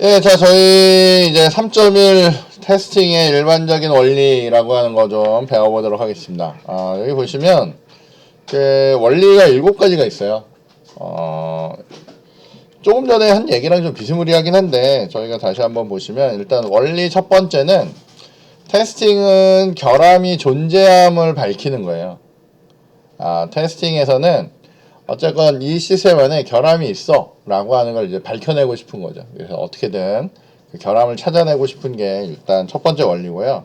예, 자, 저희 이제 3.1 테스팅의 일반적인 원리라고 하는 거 좀 배워보도록 하겠습니다. 아, 여기 보시면, 그, 원리가 7가지가 있어요. 어, 조금 전에 한 얘기랑 좀 비스무리하긴 한데, 저희가 다시 한번 보시면, 일단 원리 첫 번째는, 테스팅은 결함이 존재함을 밝히는 거예요. 아, 테스팅에서는 어쨌건 이 시스템 안에 결함이 있어 라고 하는 걸 이제 밝혀내고 싶은 거죠. 그래서 어떻게든 그 결함을 찾아내고 싶은 게 일단 첫 번째 원리고요.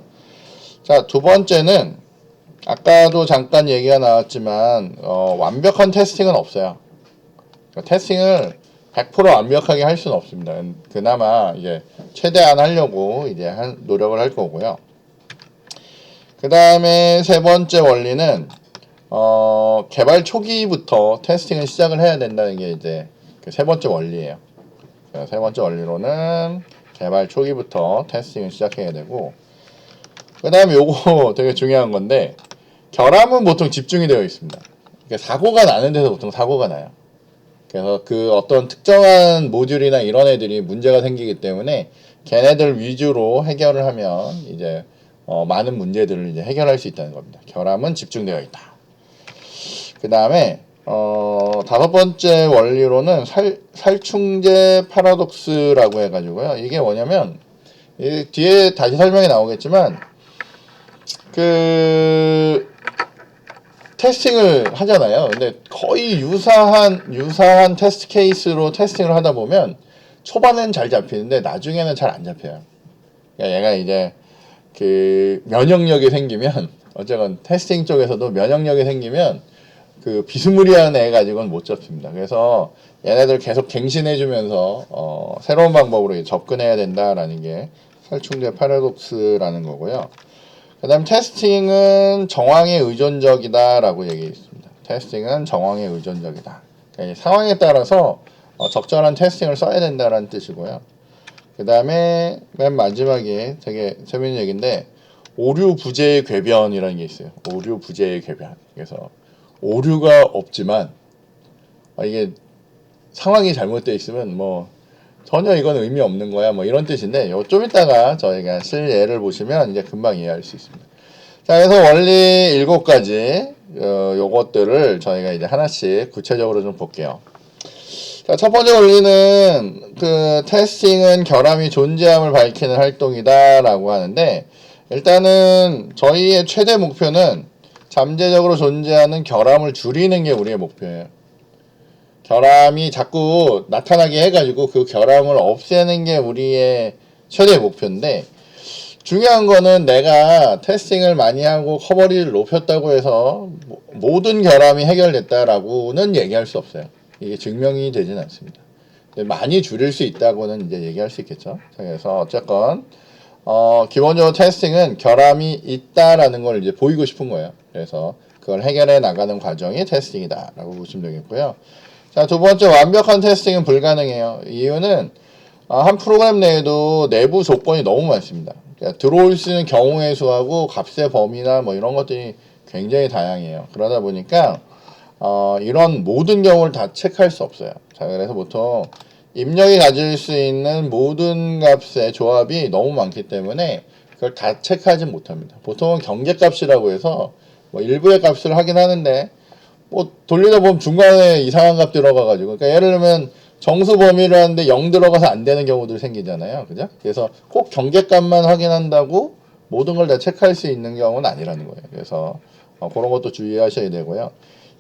자, 두 번째는 아까도 잠깐 얘기가 나왔지만 어, 완벽한 테스팅은 없어요. 그러니까 테스팅을 100% 완벽하게 할 수는 없습니다. 그나마 이제 최대한 하려고 이제 한 노력을 할 거고요. 그 다음에 세 번째 원리는 어, 개발 초기부터 테스팅을 시작을 해야 된다는 게 이제 그 세 번째 원리예요. 세 번째 원리로는 개발 초기부터 테스팅을 시작해야 되고 그 다음에 요거 되게 중요한 건데 결함은 보통 집중이 되어 있습니다. 그러니까 사고가 나는 데서 보통 사고가 나요. 그래서 그 어떤 특정한 모듈이나 이런 애들이 문제가 생기기 때문에 걔네들 위주로 해결을 하면 이제 어, 많은 문제들을 이제 해결할 수 있다는 겁니다. 결함은 집중되어 있다. 그 다음에 어, 다섯 번째 원리로는 살, 살충제 파라독스라고 해가지고요. 이게 뭐냐면 이 뒤에 다시 설명이 나오겠지만 그 테스팅을 하잖아요. 근데 거의 유사한 유사한 테스트 케이스로 테스팅을 하다 보면 초반엔 잘 잡히는데 나중에는 잘 안 잡혀요. 그러니까 얘가 이제 그 면역력이 생기면 어쨌건 테스팅 쪽에서도 면역력이 생기면 그 비스무리한 애 가지고는 못 잡습니다. 그래서 얘네들 계속 갱신해주면서 어, 새로운 방법으로 접근해야 된다라는 게 살충제 파라독스라는 거고요. 그 다음 테스팅은 정황에 의존적이다라고 얘기했습니다. 테스팅은 정황에 의존적이다. 그러니까 상황에 따라서 어, 적절한 테스팅을 써야 된다라는 뜻이고요. 그 다음에 맨 마지막에 되게 재밌는 얘기인데 오류 부재의 궤변이라는 게 있어요. 오류 부재의 궤변. 그래서 오류가 없지만 아, 이게 상황이 잘못되어 있으면 뭐 전혀 이건 의미 없는 거야 뭐 이런 뜻인데 요좀 이따가 저희가 쓸 예를 보시면 이제 금방 이해할 수 있습니다. 자 그래서 원리 일곱 가지 어, 요것들을 저희가 이제 하나씩 구체적으로 좀 볼게요. 자, 첫 번째 원리는 그 테스팅은 결함이 존재함을 밝히는 활동이다라고 하는데 일단은 저희의 최대 목표는 잠재적으로 존재하는 결함을 줄이는 게 우리의 목표예요. 결함이 자꾸 나타나게 해가지고 그 결함을 없애는 게 우리의 최대 목표인데 중요한 거는 내가 테스팅을 많이 하고 커버리를 높였다고 해서 모- 모든 결함이 해결됐다라고는 얘기할 수 없어요. 이게 증명이 되진 않습니다. 많이 줄일 수 있다고는 이제 얘기할 수 있겠죠. 자, 그래서 어쨌건 어, 기본적으로 테스팅은 결함이 있다라는 걸 이제 보이고 싶은 거예요. 그래서 그걸 해결해 나가는 과정이 테스팅이다라고 보시면 되겠고요. 자, 두 번째 완벽한 테스팅은 불가능해요. 이유는 아, 한 프로그램 내에도 내부 조건이 너무 많습니다. 그러니까 들어올 수 있는 경우의 수하고 값의 범위나 뭐 이런 것들이 굉장히 다양해요. 그러다 보니까 어, 이런 모든 경우를 다 체크할 수 없어요. 자, 그래서 보통 입력이 가질 수 있는 모든 값의 조합이 너무 많기 때문에 그걸 다 체크하지 못합니다. 보통은 경계값이라고 해서 뭐 일부의 값을 하긴 하는데 뭐 돌리다 보면 중간에 이상한 값 들어가가지고 그러니까 예를 들면 정수 범위를 하는데 0 들어가서 안 되는 경우들 생기잖아요. 그죠? 그래서 꼭 경계값만 확인한다고 모든 걸 다 체크할 수 있는 경우는 아니라는 거예요. 그래서 어, 그런 것도 주의하셔야 되고요.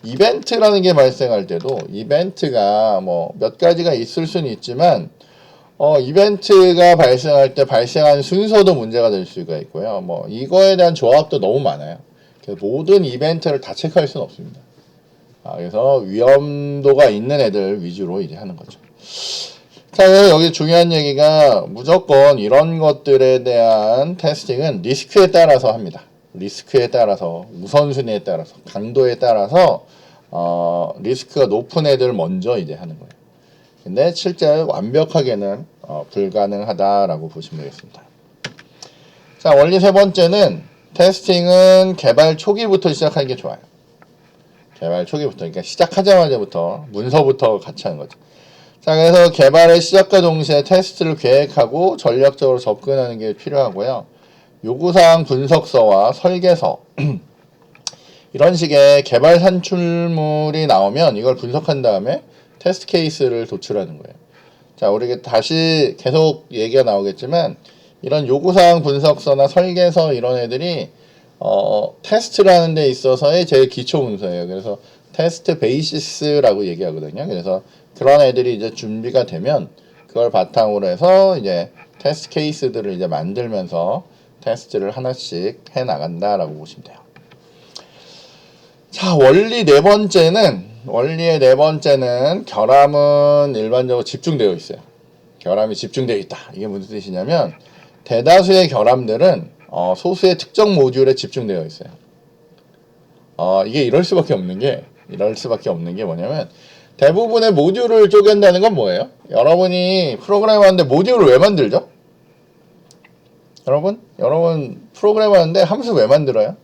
이벤트라는 게 발생할 때도 이벤트가 뭐 몇 가지가 있을 수는 있지만 어 이벤트가 발생할 때 발생한 순서도 문제가 될 수가 있고요. 뭐 이거에 대한 조합도 너무 많아요. 모든 이벤트를 다 체크할 수는 없습니다. 아, 그래서 위험도가 있는 애들 위주로 이제 하는 거죠. 자, 여기 중요한 얘기가 무조건 이런 것들에 대한 테스팅은 리스크에 따라서 합니다. 리스크에 따라서, 우선순위에 따라서, 강도에 따라서, 어, 리스크가 높은 애들 먼저 이제 하는 거예요. 근데 실제 완벽하게는 어, 불가능하다라고 보시면 되겠습니다. 자, 원리 세 번째는 테스팅은 개발 초기부터 시작하는 게 좋아요. 개발 초기부터, 그러니까 시작하자마자부터 문서부터 같이 하는 거죠. 자, 그래서 개발의 시작과 동시에 테스트를 계획하고 전략적으로 접근하는 게 필요하고요. 요구사항 분석서와 설계서 이런 식의 개발 산출물이 나오면 이걸 분석한 다음에 테스트 케이스를 도출하는 거예요. 자, 우리 다시 계속 얘기가 나오겠지만 이런 요구사항 분석서나 설계서 이런 애들이 어, 테스트를 하는 데 있어서의 제일 기초 문서예요. 그래서 테스트 베이시스라고 얘기하거든요. 그래서 그런 애들이 이제 준비가 되면 그걸 바탕으로 해서 이제 테스트 케이스들을 이제 만들면서 테스트를 하나씩 해 나간다라고 보시면 돼요. 자, 원리 네 번째는 원리의 네 번째는 결함은 일반적으로 집중되어 있어요. 결함이 집중되어 있다. 이게 무슨 뜻이냐면 대다수의 결함들은 어, 소수의 특정 모듈에 집중되어 있어요. 어, 이게 이럴 수밖에 없는 게 이럴 수밖에 없는 게 뭐냐면 대부분의 모듈을 쪼갠다는 건 뭐예요? 여러분이 프로그램 하는데 모듈을 왜 만들죠? 여러분, 여러분 프로그램 하는데 함수 왜 만들어요?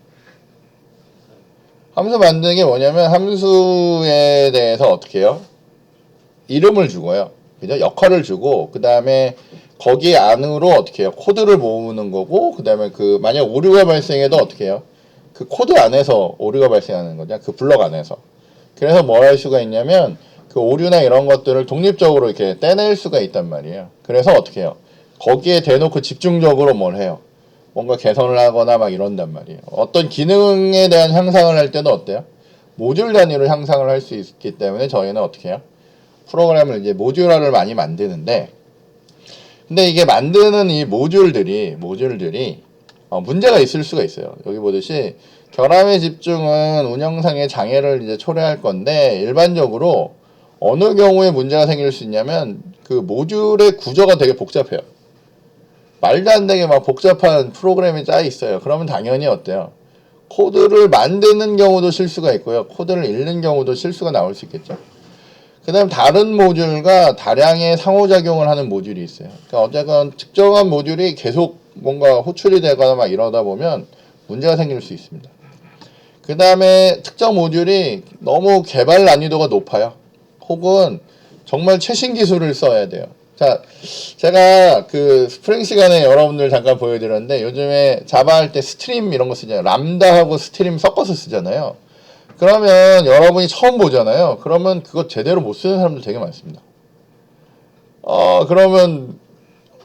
함수 만드는 게 뭐냐면 함수에 대해서 어떻게 해요? 이름을 주고요. 그죠? 역할을 주고 그 다음에 거기 안으로 어떻게 해요? 코드를 모으는 거고 그 다음에 그 만약 오류가 발생해도 어떻게 해요? 그 코드 안에서 오류가 발생하는 거냐? 그 블럭 안에서. 그래서 뭘 할 수가 있냐면 그 오류나 이런 것들을 독립적으로 이렇게 떼낼 수가 있단 말이에요. 그래서 어떻게 해요? 거기에 대놓고 집중적으로 뭘 해요? 뭔가 개선을 하거나 막 이런단 말이에요. 어떤 기능에 대한 향상을 할 때도 어때요? 모듈 단위로 향상을 할 수 있기 때문에 저희는 어떻게 해요? 프로그램을 이제 모듈화를 많이 만드는데 근데 이게 만드는 이 모듈들이 모듈들이 어, 문제가 있을 수가 있어요. 여기 보듯이 결함의 집중은 운영상의 장애를 이제 초래할 건데 일반적으로 어느 경우에 문제가 생길 수 있냐면 그 모듈의 구조가 되게 복잡해요. 말도 안 되게 막 복잡한 프로그램이 짜 있어요. 그러면 당연히 어때요? 코드를 만드는 경우도 실수가 있고요. 코드를 읽는 경우도 실수가 나올 수 있겠죠. 그 다음 다른 모듈과 다량의 상호작용을 하는 모듈이 있어요. 그러니까 어쨌건 특정한 모듈이 계속 뭔가 호출이 되거나 막 이러다 보면 문제가 생길 수 있습니다. 그 다음에 특정 모듈이 너무 개발 난이도가 높아요. 혹은 정말 최신 기술을 써야 돼요. 자, 제가 그 스프링 시간에 여러분들 잠깐 보여드렸는데 요즘에 자바 할 때 스트림 이런 거 쓰잖아요. 람다하고 스트림 섞어서 쓰잖아요. 그러면 여러분이 처음 보잖아요. 그러면 그거 제대로 못 쓰는 사람들 되게 많습니다. 어, 그러면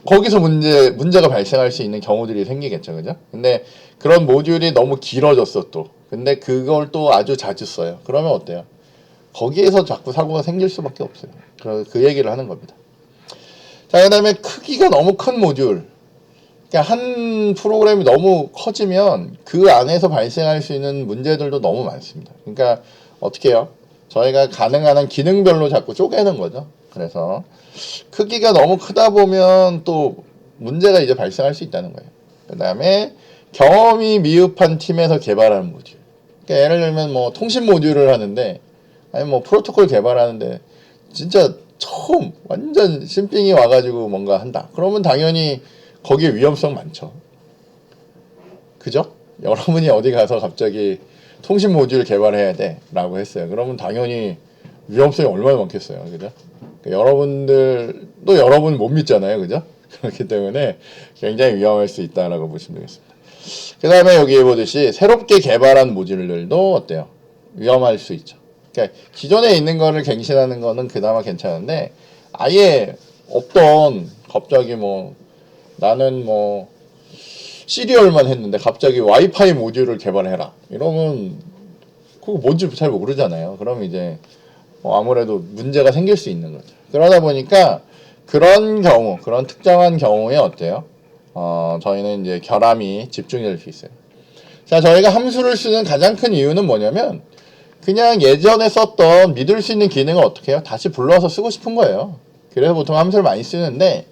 거기서 문제, 문제가 발생할 수 있는 경우들이 생기겠죠. 그죠? 근데 그런 모듈이 너무 길어졌어 또. 근데 그걸 또 아주 자주 써요. 그러면 어때요? 거기에서 자꾸 사고가 생길 수밖에 없어요. 그, 그 얘기를 하는 겁니다. 자, 그 다음에 크기가 너무 큰 모듈. 그러니까 한 프로그램이 너무 커지면 그 안에서 발생할 수 있는 문제들도 너무 많습니다. 그러니까 어떻게 해요? 저희가 가능한 한 기능별로 자꾸 쪼개는 거죠. 그래서 크기가 너무 크다 보면 또 문제가 이제 발생할 수 있다는 거예요. 그 다음에 경험이 미흡한 팀에서 개발하는 모듈. 그러니까 예를 들면 뭐 통신 모듈을 하는데 아니 뭐 프로토콜 개발하는데 진짜 처음 완전 신빙이 와가지고 뭔가 한다. 그러면 당연히 거기에 위험성 많죠. 그죠? 여러분이 어디 가서 갑자기 통신 모듈 개발해야 돼 라고 했어요. 그러면 당연히 위험성이 얼마나 많겠어요. 그죠? 그러니까 여러분들도 여러분 못 믿잖아요. 그죠? 그렇기 때문에 굉장히 위험할 수 있다라고 보시면 되겠습니다. 그 다음에 여기 보듯이 새롭게 개발한 모듈들도 어때요? 위험할 수 있죠. 그러니까 기존에 있는 거를 갱신하는 거는 그나마 괜찮은데 아예 없던 갑자기 뭐 나는 뭐 시리얼만 했는데 갑자기 와이파이 모듈을 개발해라 이러면 그거 뭔지 잘 모르잖아요. 그럼 이제 뭐 아무래도 문제가 생길 수 있는 거죠. 그러다 보니까 그런 경우 그런 특정한 경우에 어때요? 어 저희는 이제 결함이 집중될 수 있어요. 자 저희가 함수를 쓰는 가장 큰 이유는 뭐냐면 그냥 예전에 썼던 믿을 수 있는 기능을 어떻게 해요? 다시 불러서 쓰고 싶은 거예요. 그래서 보통 함수를 많이 쓰는데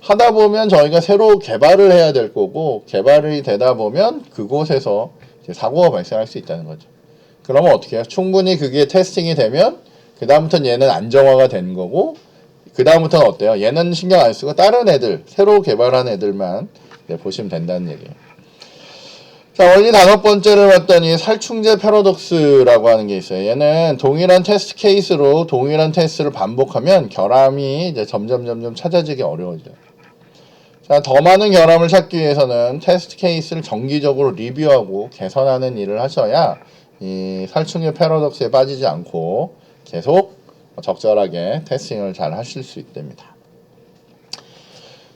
하다 보면 저희가 새로 개발을 해야 될 거고 개발이 되다 보면 그곳에서 사고가 발생할 수 있다는 거죠. 그러면 어떻게 해요? 충분히 그게 테스팅이 되면 그 다음부터는 얘는 안정화가 된 거고 그 다음부터는 어때요? 얘는 신경 안 쓰고 다른 애들 새로 개발한 애들만 네, 보시면 된다는 얘기예요. 자, 원리 다섯 번째를 봤더니 살충제 패러독스라고 하는 게 있어요. 얘는 동일한 테스트 케이스로 동일한 테스트를 반복하면 결함이 이제 점점 점점 찾아지기 어려워져요. 자, 더 많은 결함을 찾기 위해서는 테스트 케이스를 정기적으로 리뷰하고 개선하는 일을 하셔야 이 살충제 패러독스에 빠지지 않고 계속 적절하게 테스팅을 잘 하실 수 있답니다.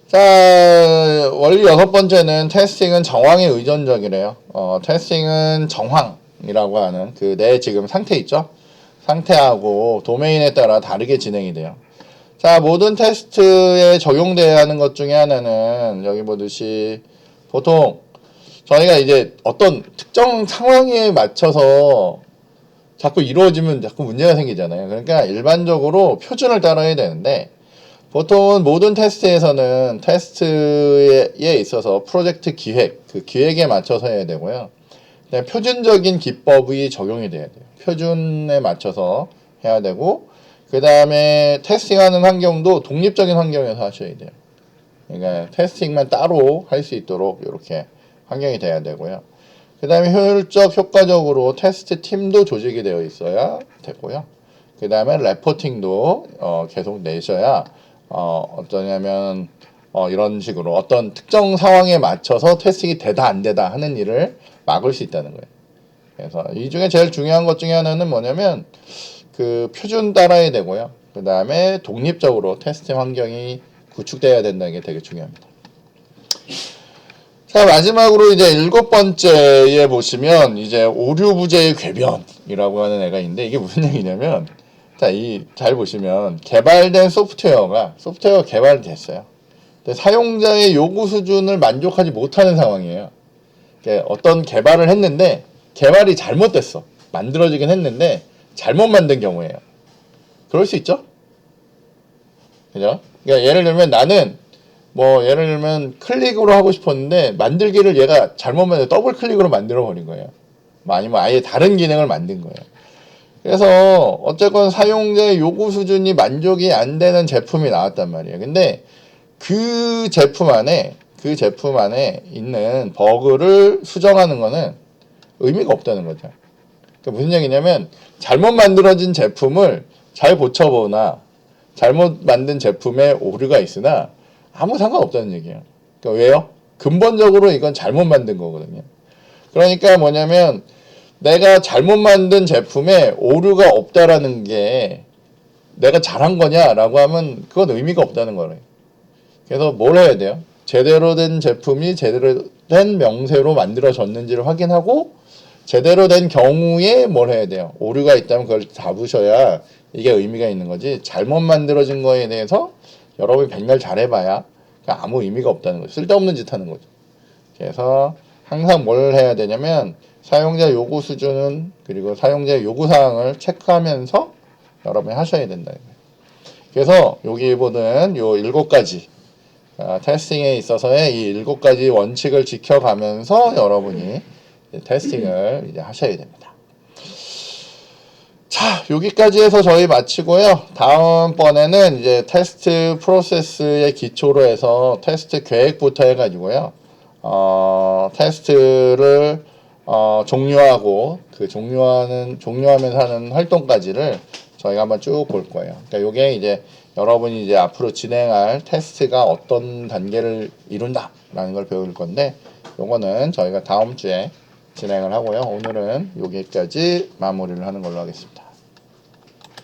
자, 원리 여섯 번째는 테스팅은 정황에 의존적이래요. 어, 테스팅은 정황이라고 하는 그 내 지금 상태 있죠? 상태하고 도메인에 따라 다르게 진행이 돼요. 자, 모든 테스트에 적용돼야 하는 것 중에 하나는 여기 보듯이 보통 저희가 이제 어떤 특정 상황에 맞춰서 자꾸 이루어지면 자꾸 문제가 생기잖아요. 그러니까 일반적으로 표준을 따라야 되는데 보통은 모든 테스트에서는 테스트에 있어서 프로젝트 기획, 그 기획에 맞춰서 해야 되고요. 표준적인 기법이 적용이 돼야 돼요. 표준에 맞춰서 해야 되고, 그 다음에 테스팅하는 환경도 독립적인 환경에서 하셔야 돼요. 그러니까 테스팅만 따로 할 수 있도록 이렇게 환경이 돼야 되고요. 그 다음에 효율적, 효과적으로 테스트 팀도 조직이 되어 있어야 되고요. 그 다음에 레포팅도 어, 계속 내셔야 어, 어떠냐면 어, 이런 식으로 어떤 특정 상황에 맞춰서 테스팅이 되다 안 되다 하는 일을 막을 수 있다는 거예요. 그래서 이 중에 제일 중요한 것 중에 하나는 뭐냐면 그 표준 따라야 되고요. 그 다음에 독립적으로 테스팅 환경이 구축돼야 된다는 게 되게 중요합니다. 자 마지막으로 이제 일곱 번째에 보시면 이제 오류 부재의 궤변이라고 하는 애가 있는데 이게 무슨 얘기냐면 자이 잘 보시면 개발된 소프트웨어가 소프트웨어가 개발됐어요. 근데 사용자의 요구 수준을 만족하지 못하는 상황이에요. 그러니까 어떤 개발을 했는데 개발이 잘못됐어. 만들어지긴 했는데 잘못 만든 경우예요. 그럴 수 있죠? 그죠? 그러니까 예를 들면 나는 뭐 예를 들면 클릭으로 하고 싶었는데 만들기를 얘가 잘못 만들 더블 클릭으로 만들어 버린 거예요. 뭐 아니면 아예 다른 기능을 만든 거예요. 그래서 어쨌건 사용자의 요구 수준이 만족이 안 되는 제품이 나왔단 말이에요. 근데 그 제품 안에 그 제품 안에 있는 버그를 수정하는 거는 의미가 없다는 거죠. 무슨 얘기냐면 잘못 만들어진 제품을 잘 고쳐보나 잘못 만든 제품에 오류가 있으나 아무 상관없다는 얘기예요. 그러니까 왜요? 근본적으로 이건 잘못 만든 거거든요. 그러니까 뭐냐면 내가 잘못 만든 제품에 오류가 없다라는 게 내가 잘한 거냐라고 하면 그건 의미가 없다는 거예요. 그래서 뭘 해야 돼요? 제대로 된 제품이 제대로 된 명세로 만들어졌는지를 확인하고 제대로 된 경우에 뭘 해야 돼요? 오류가 있다면 그걸 잡으셔야 이게 의미가 있는 거지. 잘못 만들어진 거에 대해서 여러분이 백날 잘해봐야 그러니까 아무 의미가 없다는 거죠. 쓸데없는 짓 하는 거죠. 그래서 항상 뭘 해야 되냐면 사용자 요구 수준은 그리고 사용자 요구 사항을 체크하면서 여러분이 하셔야 된다. 그래서 여기 보는 요 일곱 가지 아, 테스팅에 있어서의 이 일곱 가지 원칙을 지켜가면서 여러분이 테스팅을 이제 하셔야 됩니다. 자, 여기까지 해서 저희 마치고요. 다음번에는 이제 테스트 프로세스의 기초로 해서 테스트 계획부터 해가지고요. 어, 테스트를 어, 종료하고 그 종료하는 종료하면서 하는 활동까지를 저희가 한번 쭉 볼 거예요. 그러니까 요게 이제 여러분이 이제 앞으로 진행할 테스트가 어떤 단계를 이룬다라는 걸 배울 건데 요거는 저희가 다음 주에 진행을 하고요. 오늘은 여기까지 마무리를 하는 걸로 하겠습니다.